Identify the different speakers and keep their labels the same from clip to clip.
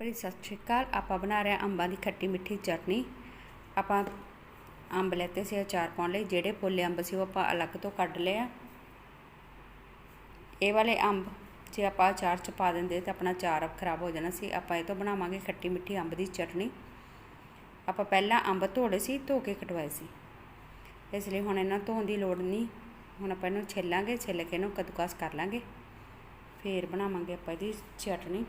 Speaker 1: ਭਰੀ, ਸਤਿ ਸ਼੍ਰੀ ਅਕਾਲ। ਆਪਾਂ ਬਣਾ ਰਹੇ ਹਾਂ ਅੰਬਾਂ ਦੀ ਖੱਟੀ ਮਿੱਠੀ ਚਟਨੀ। ਆਪਾਂ ਅੰਬ ਲੈਤੇ ਸੀ ਅਚਾਰ ਪਾਉਣ ਲਈ। ਜਿਹੜੇ ਪੋਲੇ ਅੰਬ ਸੀ ਉਹ ਆਪਾਂ ਅਲੱਗ ਤੋਂ ਕੱਢ ਲਏ ਆ। ਇਹ ਵਾਲੇ ਅੰਬ ਜੇ ਆਪਾਂ ਅਚਾਰ ਚ ਪਾ ਦਿੰਦੇ ਤਾਂ ਆਪਣਾ ਅਚਾਰ ਖਰਾਬ ਹੋ ਜਾਣਾ ਸੀ। ਆਪਾਂ ਇਹ ਤੋਂ ਬਣਾਵਾਂਗੇ ਖੱਟੀ ਮਿੱਠੀ ਅੰਬ ਦੀ ਚਟਨੀ। ਆਪਾਂ ਪਹਿਲਾਂ ਅੰਬ ਧੋਲੇ ਸੀ, ਧੋ ਕੇ ਕਟਵਾਏ ਸੀ। ਇਸ ਲਈ ਹੁਣ ਇਹਨਾਂ ਧੋਣ ਦੀ ਲੋੜ ਨਹੀਂ। ਹੁਣ ਆਪਾਂ ਇਹਨੂੰ ਛਿੱਲਾਂਗੇ, ਛਿੱਲ ਕੇ ਇਹਨੂੰ ਕਦੂਕਸ ਕਰ ਲਾਂਗੇ। ਫੇਰ ਬਣਾਵਾਂਗੇ ਆਪਾਂ ਇਹਦੀ ਚਟਨੀ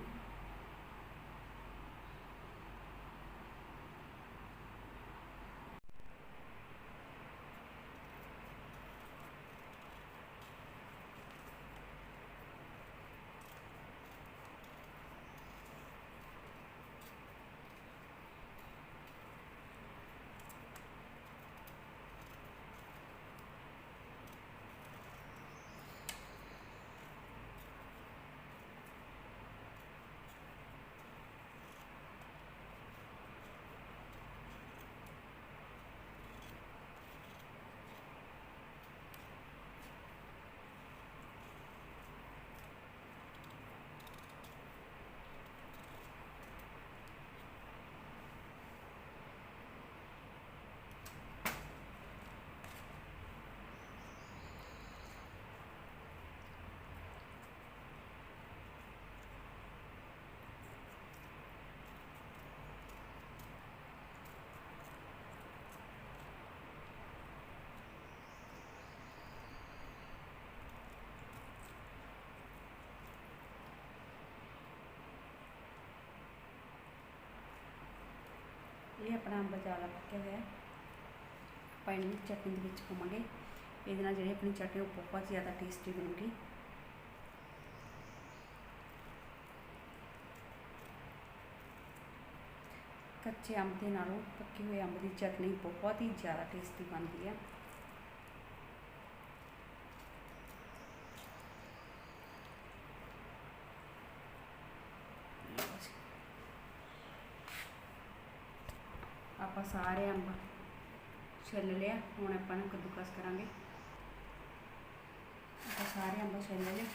Speaker 1: ਇਹ ਆਪਣਾ ਅੰਬ ਜ਼ਿਆਦਾ ਪੱਕਿਆ ਹੋਇਆ ਆਪਾਂ ਇਹਨੂੰ ਚਟਨੀ ਦੇ ਵਿੱਚ ਪਾਵਾਂਗੇ। ਇਹਦੇ ਨਾਲ ਜਿਹੜੀ ਆਪਣੀ ਚਟਨੀ ਉਹ ਬਹੁਤ ਜ਼ਿਆਦਾ ਟੇਸਟੀ ਬਣੂਗੀ। ਕੱਚੇ ਅੰਬ ਦੇ ਨਾਲੋਂ ਪੱਕੇ ਹੋਏ ਅੰਬ ਦੀ ਚਟਨੀ ਬਹੁਤ ਹੀ ਜ਼ਿਆਦਾ ਟੇਸਟੀ ਬਣਦੀ ਹੈ। ਆਪਾਂ ਸਾਰੇ ਅੰਬ ਛਿੱਲ ਲਿਆ, ਹੁਣ ਆਪਾਂ ਨੂੰ ਕੱਦੂਕਸ ਕਰਾਂਗੇ। ਆਪਾਂ ਸਾਰੇ ਅੰਬ ਛਿੱਲ ਲਏ।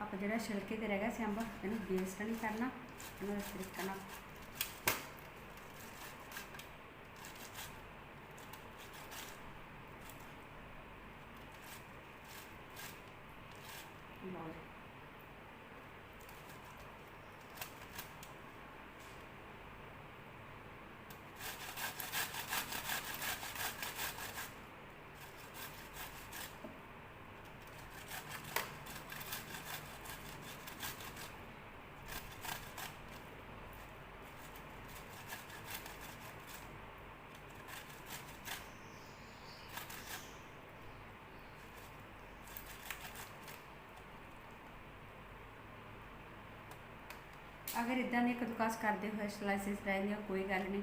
Speaker 1: ਆਪਾਂ ਜਿਹੜਾ ਛਿਲਕੇ ਤੇ ਰਹਿ ਗਿਆ ਸੀ ਅੰਬ, ਇਹਨੂੰ ਵੇਸਟ ਨਹੀਂ ਕਰਨਾ, ਇਹਨੂੰ ਇਸ ਤਰੀਕੇ ਨਾਲ ਲਓ ਜੀ ਅਗਰ ਇਦਾਂ ਦੇ ਕਦੂਕਾਸ ਕਰਦੇ ਹੋਏ ਸਲਾਈਸਿਸ ਰਹਿੰਦੇ ਹੋ ਕੋਈ ਗੱਲ ਨਹੀਂ।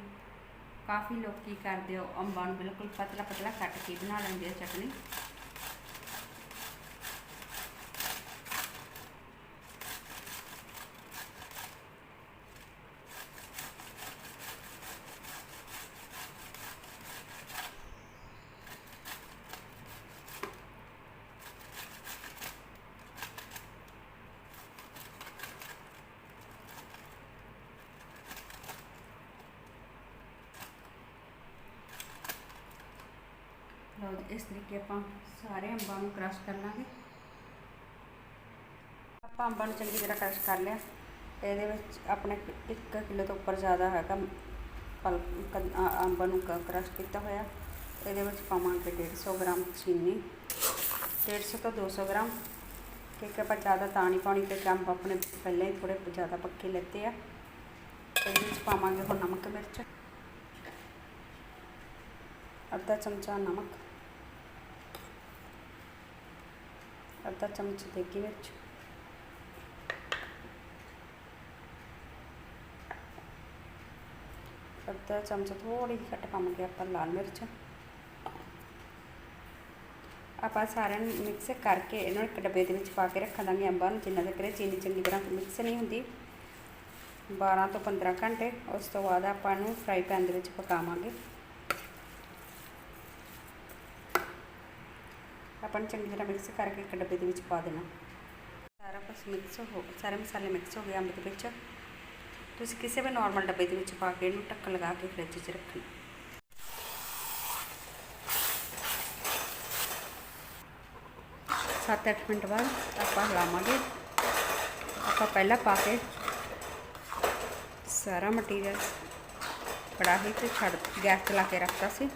Speaker 1: ਕਾਫੀ ਲੋਕ ਕੀ ਕਰਦੇ ਹੋ? ਅੰਬਾਂ ਨੂੰ ਬਿਲਕੁਲ ਪਤਲਾ ਪਤਲਾ ਕੱਟ ਕੇ ਬਣਾ ਲੈਂਦੇ ਆ ਚਟਨੀ। ਇਸ ਤਰੀਕੇ ਆਪਾਂ ਸਾਰੇ ਅੰਬਾਂ ਨੂੰ ਕ੍ਰਸ਼ ਕਰ ਲਾਂਗੇ। ਆਪਾਂ ਅੰਬਾਂ ਨੂੰ ਚੰਗੀ ਤਰ੍ਹਾਂ ਕ੍ਰਸ਼ ਕਰ ਲਿਆ। ਇਹਦੇ ਵਿੱਚ ਆਪਣੇ 1 ਕਿਲੋ ਤੋਂ ਉੱਪਰ ਜ਼ਿਆਦਾ ਹੈਗਾ ਪਲ ਅੰਬਾਂ ਨੂੰ ਕ੍ਰਸ਼ ਕੀਤਾ ਹੋਇਆ। ਇਹਦੇ ਵਿੱਚ ਪਾਵਾਂਗੇ 150 ਗ੍ਰਾਮ ਚੀਨੀ 150 ਤੋਂ 200 ਗ੍ਰਾਮ। ਕਿਉਂਕਿ ਆਪਾਂ ਜ਼ਿਆਦਾ ਤਾਂ ਨਹੀਂ ਪਾਉਣੀ ਕਿਉਂਕਿ ਅੰਬ ਆਪਣੇ ਪਹਿਲਾਂ ਹੀ ਥੋੜੇ ਜ਼ਿਆਦਾ ਪੱਕੇ ਲੈਤੇ ਆ। ਇਹਦੇ ਵਿੱਚ ਪਾਵਾਂਗੇ ਹੁਣ ਨਮਕ ਮਿਰਚ। ਅੱਧਾ ਚਮਚਾ ਨਮਕ। ਅੱਧਾ ਚਮਚ ਦੇਗੀ ਮਿਰਚ ਅੱਧਾ ਚਮਚ ਥੋੜੀ ਜਿਹੀ ਘੱਟ ਪਾਵਾਂਗੇ ਆਪਾਂ ਲਾਲ ਮਿਰਚ ਆਪਾਂ ਸਾਰਿਆਂ ਨੂੰ ਮਿਕਸ ਕਰਕੇ ਇਹਨਾਂ ਨੂੰ ਇੱਕ ਡੱਬੇ ਦੇ ਵਿੱਚ ਪਾ ਕੇ ਰੱਖ ਦਾਂਗੇ ਅੰਬਾਂ ਨੂੰ ਜਿੰਨਾ ਤੱਕ ਇਹ ਚੀਨੀ ਚੰਗੀ ਤਰ੍ਹਾਂ ਮਿਕਸ ਨਹੀਂ ਹੁੰਦੀ 12 ਤੋਂ 15 ਘੰਟੇ ਉਸ ਤੋਂ ਬਾਅਦ ਆਪਾਂ ਇਹਨੂੰ ਫਰਾਈ ਪੈਨ ਦੇ ਵਿੱਚ ਪਕਾਵਾਂਗੇ ਆਪਾਂ ਨੂੰ ਚੰਗੀ ਤਰ੍ਹਾਂ ਮਿਕਸ ਕਰਕੇ ਇੱਕ ਡੱਬੇ ਦੇ ਵਿੱਚ ਪਾ ਦੇਣਾ। ਸਾਰਾ ਮਿਕਸ ਹੋ, ਸਾਰੇ ਮਸਾਲੇ ਮਿਕਸ ਹੋ ਗਏ ਅੰਬ ਦੇ ਵਿੱਚ। ਤੁਸੀਂ ਕਿਸੇ ਵੀ ਨਾਰਮਲ ਡੱਬੇ ਦੇ ਵਿੱਚ ਪਾ ਕੇ ਇਹਨੂੰ ਢੱਕਣ ਲਗਾ ਕੇ ਫ੍ਰਿਜ 'ਚ ਰੱਖਣਾ। ਸੱਤ ਅੱਠ ਮਿੰਟ ਬਾਅਦ ਆਪਾਂ ਹਿਲਾਵਾਂਗੇ ਆਪਾਂ ਪਹਿਲਾਂ ਪਾ ਕੇ ਸਾਰਾ ਮਟੀਰੀਅਲ ਕੜਾਹੀ ਤੇ ਛੱਡ, ਗੈਸ ਚਲਾ ਕੇ ਰੱਖਤਾ ਸੀ।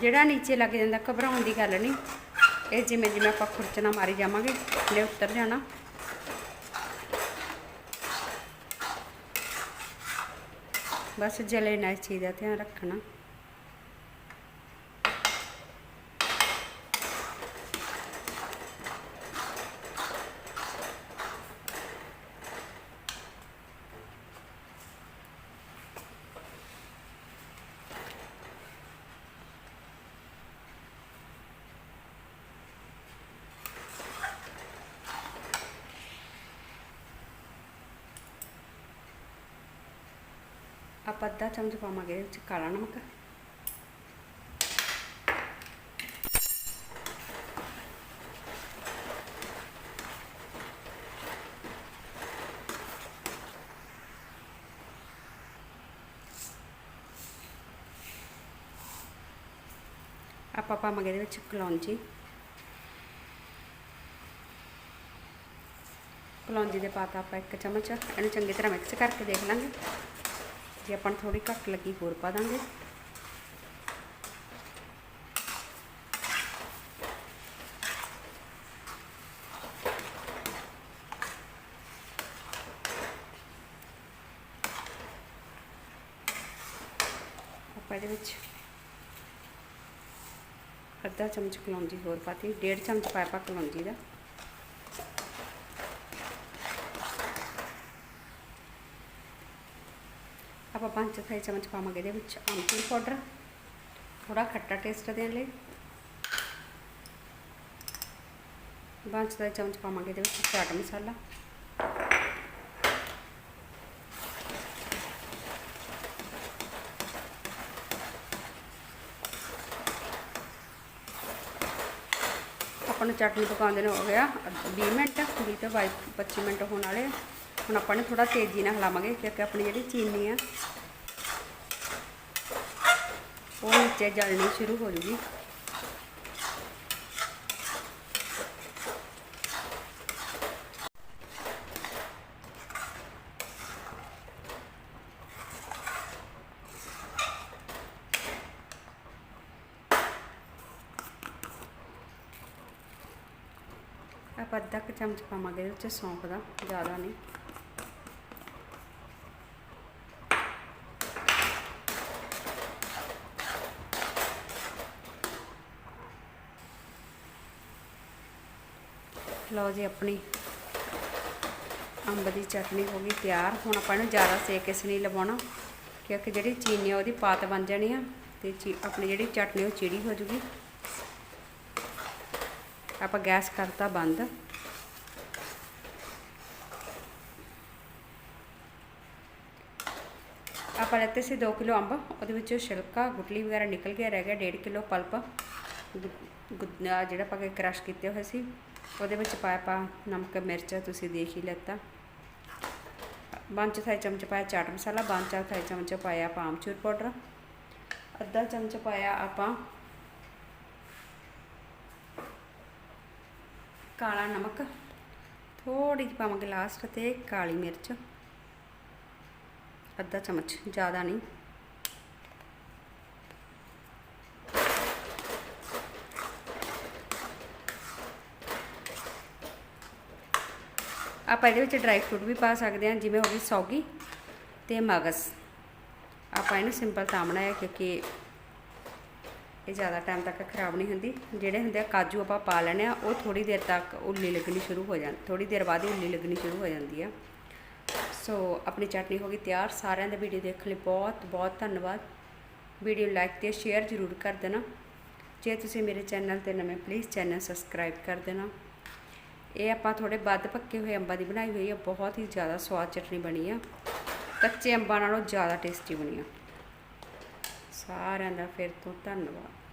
Speaker 1: ਜਿਹੜਾ ਨੀਚੇ ਲੱਗ ਜਾਂਦਾ, ਘਬਰਾਉਣ ਦੀ ਗੱਲ ਨਹੀਂ। ਇਹ ਜਿਵੇਂ ਜਿਵੇਂ ਆਪਾਂ ਖੁਰਚਣਾ ਮਾਰੀ ਜਾਵਾਂਗੇ, ਲੈ ਉੱਤਰ ਜਾਣਾ। ਬਸ ਜਲੇ ਨਾ ਇਸ ਚੀਜ਼ ਦਾ ਧਿਆਨ ਰੱਖਣਾ। ਆਪਾਂ ਅੱਧਾ ਚਮਚ ਪਾਵਾਂਗੇ ਇਹਦੇ ਵਿੱਚ ਕਾਲਾ ਨਮਕ। ਆਪਾਂ ਪਾਵਾਂਗੇ ਇਹਦੇ ਵਿੱਚ ਕਲੌਂਜੀ। ਕਲੌਂਜੀ ਦੇ ਪਾਤਾ ਆਪਾਂ ਇੱਕ ਚਮਚ, ਇਹਨੂੰ ਚੰਗੀ ਤਰ੍ਹਾਂ ਮਿਕਸ ਕਰਕੇ ਦੇਖ ਲਾਂਗੇ। ਜੇ ਆਪਾਂ ਨੂੰ ਥੋੜੀ ਘੱਟ ਲੱਗੀ ਹੋਰ ਪਾ ਦਾਂਗੇ। ਆਪਾਂ ਇਹਦੇ ਵਿੱਚ ਅੱਧਾ ਚਮਚ ਕਲੌਂਜੀ ਹੋਰ ਪਾਤੀ, ਡੇਢ ਚਮਚ ਪਾਇਆ ਪਾ ਕਲੌਂਜੀ ਦਾ। ਆਪਾਂ ਪੰਜ ਚੌਥਾਈ ਚਮਚ ਪਾਵਾਂਗੇ ਇਹਦੇ ਵਿੱਚ ਆਮਚੂਰ ਪਾਊਡਰ। ਥੋੜਾ ਖੱਟਾ ਟੇਸਟ ਦੇਣ ਲਈ। ਪੰਜ ਚੌਥਾਈ ਚਮਚ ਪਾਵਾਂਗੇ ਇਹਦੇ ਵਿੱਚ ਚਾਟ ਮਸਾਲਾ। ਆਪਾਂ ਨੂੰ ਚਟਨੀ ਪਕਾਉਂਦੇ ਨੂੰ ਹੋ ਗਿਆ 20 ਮਿੰਟ 20 ਤੋਂ 22 25 ਮਿੰਟ ਹੋਣ ਵਾਲੇ। ਹੁਣ ਆਪਾਂ ਨੇ ਥੋੜਾ ਤੇਜ਼ੀ ਨਾਲ ਹਿਲਾਵਾਂਗੇ ਕਿਉਂਕਿ ਆਪਣੀ ਜਿਹੜੀ ਚੀਨੀ ਆ ਉਹ ਨੀਚੇ ਜਲਣੀ ਸ਼ੁਰੂ ਹੋ ਜੂਗੀ। ਆਪਾਂ ਅੱਧਾ ਕੁ ਚਮਚ ਪਾਵਾਂਗੇ ਇਹਦੇ ਵਿੱਚ ਸੌਂਫ ਦਾ, ਜ਼ਿਆਦਾ ਨਹੀਂ। ਲਓ ਜੀ ਆਪਣੀ ਅੰਬ ਦੀ ਚਟਨੀ ਹੋ ਗਈ ਤਿਆਰ। ਹੁਣ ਆਪਾਂ ਇਹਨੂੰ ਜ਼ਿਆਦਾ ਸੇਕ ਇਸ ਨਹੀਂ ਲਵਾਉਣਾ, ਕਿਉਂਕਿ ਜਿਹੜੀ ਚੀਨੀ ਆ ਉਹਦੀ ਪਾਤ ਬਣ ਜਾਣੀ ਆ ਤੇ ਚੀ, ਆਪਣੀ ਜਿਹੜੀ ਚਟਨੀ ਉਹ ਚਿੜੀ ਹੋ ਜੂਗੀ। ਆਪਾਂ ਗੈਸ ਕਰਤਾ ਬੰਦ। ਆਪਾਂ ਲੈਤੇ ਸੀ 2 ਕਿਲੋ ਅੰਬ, ਉਹਦੇ ਵਿੱਚੋਂ ਛਿਲਕਾ, ਗੁਟਲੀ ਵਗੈਰਾ ਨਿਕਲ ਗਿਆ, ਰਹਿ ਗਿਆ 1.5 ਕਿਲੋ ਪਲਪ। ਗੁ- ਜਿਹੜਾ ਆਪਾਂ ਕ੍ਰਸ਼ ਕੀਤੇ ਹੋਏ ਸੀ। ਉਹਦੇ ਵਿੱਚ ਪਾਇਆ ਪਾ ਨਮਕ, ਮਿਰਚ, ਤੁਸੀਂ ਦੇਖ ਹੀ ਲੈਤਾ ਪੰਜ ਥਾਈ ਚਮਚ ਪਾਇਆ ਚਾਟ ਮਸਾਲਾ ਪੰਜ ਥਾਈ ਚਮਚ ਪਾਇਆ ਆਪਾਂ ਆਮਚੂਰ ਪਾਊਡਰ ਅੱਧਾ ਚਮਚ ਪਾਇਆ ਆਪਾਂ ਕਾਲਾ ਨਮਕ। ਥੋੜੀ ਜਿਹੀ ਪਾਵਾਂਗੇ ਲਾਸਟ ਤੇ ਕਾਲੀ ਮਿਰਚ। ਅੱਧਾ ਚਮਚ, ਜ਼ਿਆਦਾ ਨਹੀਂ। ਆਪਾਂ ਇਹਦੇ ਵਿੱਚ ਡਰਾਈ ਫਰੂਟ ਵੀ ਪਾ ਸਕਦੇ ਹਾਂ, ਜਿਵੇਂ ਹੋ ਗਈ ਸੌਗੀ ਤੇ ਮਗਜ਼ ਆਪਾਂ ਇਹਨੂੰ ਸਿੰਪਲ ਤਾਂ ਬਣਾਇਆ ਕਿਉਂਕਿ ਇਹ ਜ਼ਿਆਦਾ ਟਾਈਮ ਤੱਕ ਖਰਾਬ ਨਹੀਂ ਹੁੰਦੀ। ਜਿਹੜੇ ਹੁੰਦੇ ਆ ਕਾਜੂ ਆਪਾਂ ਪਾ ਲੈਣੇ ਆ ਉਹ ਥੋੜੀ ਦੇਰ ਤੱਕ ਉੱਲੀ ਲੱਗਣੀ ਸ਼ੁਰੂ ਹੋ ਜਾਂਦੀ ਥੋੜੀ ਦੇਰ ਬਾਅਦ ਹੀ ਉੱਲੀ ਲੱਗਣੀ ਸ਼ੁਰੂ ਹੋ ਜਾਂਦੀ ਆ। ਸੋ ਆਪਣੀ ਚਟਨੀ ਹੋ ਗਈ ਤਿਆਰ। ਸਾਰਿਆਂ ਦਾ ਵੀਡੀਓ ਦੇਖਣ ਲਈ। ਬਹੁਤ ਬਹੁਤ ਧੰਨਵਾਦ। ਵੀਡੀਓ ਲਾਈਕ ਤੇ ਸ਼ੇਅਰ ਜ਼ਰੂਰ ਕਰ ਦੇਣਾ। ਜੇ ਤੁਸੀਂ ਮੇਰੇ ਚੈਨਲ ਤੇ ਨਵੇਂ ਪਲੀਜ਼ ਚੈਨਲ ਸਬਸਕ੍ਰਾਈਬ ਕਰ ਦੇਣਾ। ਇਹ ਆਪਾਂ ਥੋੜੇ ਵੱਧ ਪੱਕੇ ਹੋਏ ਅੰਬਾਂ ਦੀ ਬਣਾਈ ਹੋਈ ਆ, ਬਹੁਤ ਹੀ ਜ਼ਿਆਦਾ ਸਵਾਦ ਚਟਨੀ ਬਣੀ ਆ। ਕੱਚੇ ਅੰਬਾਂ ਨਾਲੋਂ ਜ਼ਿਆਦਾ ਟੇਸਟੀ ਬਣੀ ਆ। ਸਾਰਿਆਂ ਦਾ ਫਿਰ ਤੋਂ ਧੰਨਵਾਦ।